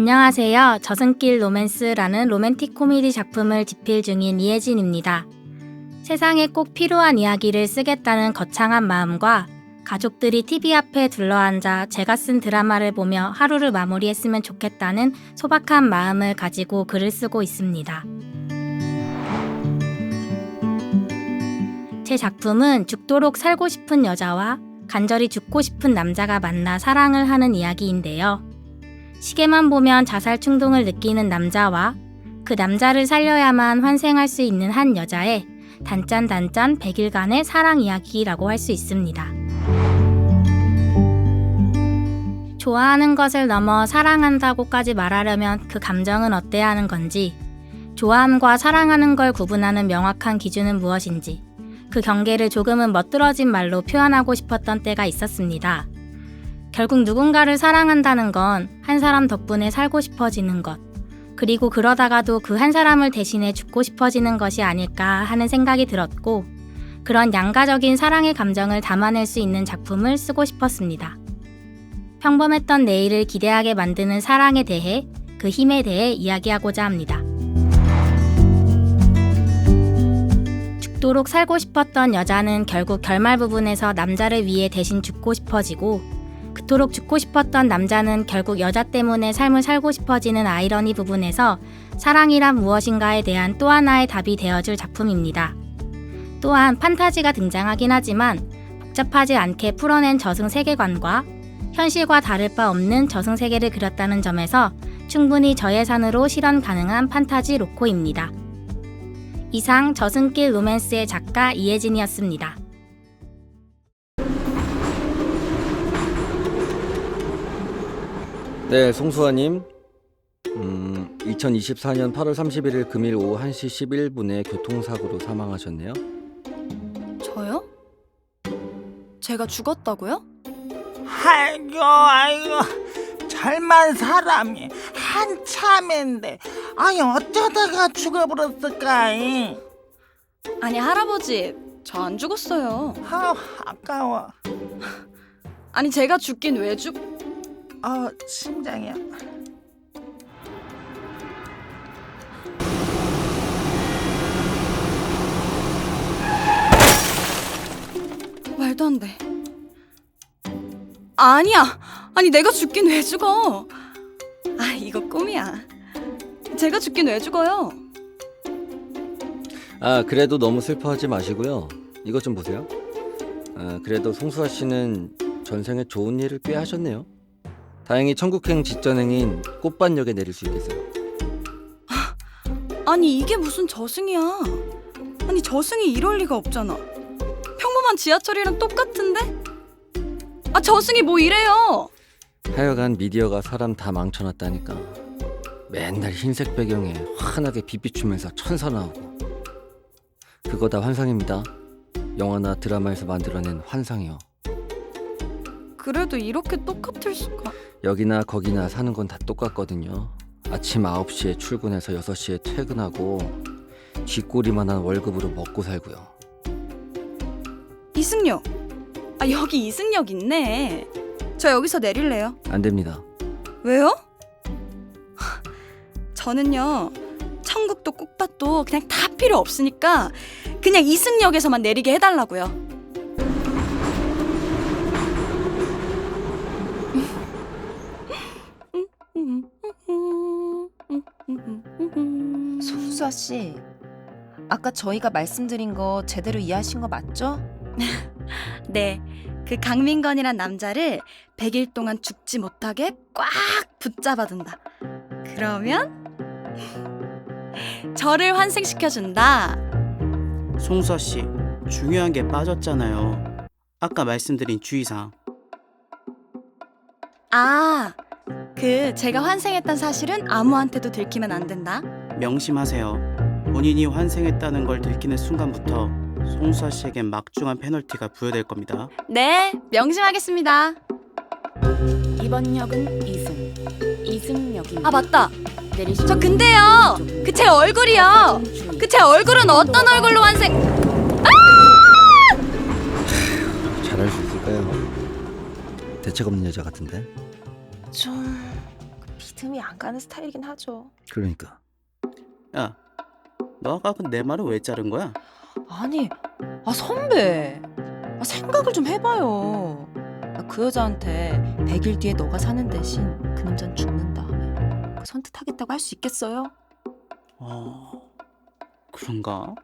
안녕하세요. 저승길 로맨스라는 로맨틱 코미디 작품을 집필 중인 이혜진입니다. 세상에 꼭 필요한 이야기를 쓰겠다는 거창한 마음과 가족들이 TV 앞에 둘러앉아 제가 쓴 드라마를 보며 하루를 마무리했으면 좋겠다는 소박한 마음을 가지고 글을 쓰고 있습니다. 제 작품은 죽도록 살고 싶은 여자와 간절히 죽고 싶은 남자가 만나 사랑을 하는 이야기인데요. 시계만 보면 자살 충동을 느끼는 남자와 그 남자를 살려야만 환생할 수 있는 한 여자의 단짠단짠 100일간의 사랑 이야기라고 할 수 있습니다. 좋아하는 것을 넘어 사랑한다고까지 말하려면 그 감정은 어때야 하는 건지, 좋아함과 사랑하는 걸 구분하는 명확한 기준은 무엇인지, 그 경계를 조금은 멋들어진 말로 표현하고 싶었던 때가 있었습니다. 결국 누군가를 사랑한다는 건 한 사람 덕분에 살고 싶어지는 것, 그리고 그러다가도 그 한 사람을 대신해 죽고 싶어지는 것이 아닐까 하는 생각이 들었고, 그런 양가적인 사랑의 감정을 담아낼 수 있는 작품을 쓰고 싶었습니다. 평범했던 내일을 기대하게 만드는 사랑에 대해, 그 힘에 대해 이야기하고자 합니다. 죽도록 살고 싶었던 여자는 결국 결말 부분에서 남자를 위해 대신 죽고 싶어지고, 그토록 죽고 싶었던 남자는 결국 여자 때문에 삶을 살고 싶어지는 아이러니 부분에서 사랑이란 무엇인가에 대한 또 하나의 답이 되어줄 작품입니다. 또한 판타지가 등장하긴 하지만 복잡하지 않게 풀어낸 저승 세계관과 현실과 다를 바 없는 저승 세계를 그렸다는 점에서 충분히 저예산으로 실현 가능한 판타지 로코입니다. 이상 저승길 로맨스의 작가 이혜진이었습니다. 네, 송수아님. 음, 2024년 8월 31일 금일 오후 1시 11분에 교통사고로 사망하셨네요. 저요? 제가 죽었다고요? 아이고 아이고 젊은 사람이 한참인데 아니 어쩌다가 죽어버렸을까 이? 아니 할아버지 저 안 죽었어요. 아 아까워 아니 제가 죽긴 왜 죽? 아 심장이야 말도 안 돼. 아니야. 아니 내가 죽긴 왜 죽어? 아 이거 꿈이야. 제가 죽긴 왜 죽어요? 아, 그래도 너무 슬퍼하지 마시고요. 이것 좀 보세요. 아, 그래도 송수아 씨는 전생에 좋은 일을 꽤 하셨네요. 다행히 천국행 직전행인 꽃밭역에 내릴 수 있겠어요. 아니 이게 무슨 저승이야? 아니 저승이 이럴 리가 없잖아. 평범한 지하철이랑 똑같은데? 아 저승이 뭐 이래요? 하여간 미디어가 사람 다 망쳐놨다니까. 맨날 흰색 배경에 환하게 빛 비추면서 천사 나오고. 그거 다 환상입니다. 영화나 드라마에서 만들어낸 환상이요. 그래도 이렇게 똑같을 수가. 여기나 거기나 사는 건 다 똑같거든요. 아침 9시에 출근해서 6시에 퇴근하고 쥐꼬리만한 월급으로 먹고 살고요. 이승역. 아 여기 이승역 있네. 저 여기서 내릴래요. 안 됩니다. 왜요? 저는요 천국도 꽃밭도 그냥 다 필요 없으니까 그냥 이승역에서만 내리게 해달라고요. 수아 씨, 아까 저희가 말씀드린 거 제대로 이해하신 거 맞죠? 네, 그 강민건이란 남자를 100일 동안 죽지 못하게 꽉 붙잡아둔다. 그러면 저를 환생시켜준다. 송수아 씨, 중요한 게 빠졌잖아요. 아까 말씀드린 주의사항. 아, 그 제가 환생했던 사실은 아무한테도 들키면 안 된다. 명심하세요. 본인이 환생했다는 걸 들키는 순간부터 송수아 씨에겐 막중한 페널티가 부여될 겁니다. 네, 명심하겠습니다. 이번 역은 이승 이승역입니다. 아 맞다. 내리실 저 근데요. 그제 얼굴이요. 그제 얼굴은 어떤 얼굴로 환생? 잘할 수 있을까요? 대책 없는 여자 같은데. 좀 믿음이 안 가는 스타일이긴 하죠. 그러니까 야, 너 아까 그 내 말을 왜 자른 거야? 아니, 아 선배, 아, 생각을 좀 해봐요. 아, 그 여자한테 100일 뒤에 너가 사는 대신 그 남자는 죽는 다음에 그 선택하겠다고 할 수 있겠어요? 어, 그런가?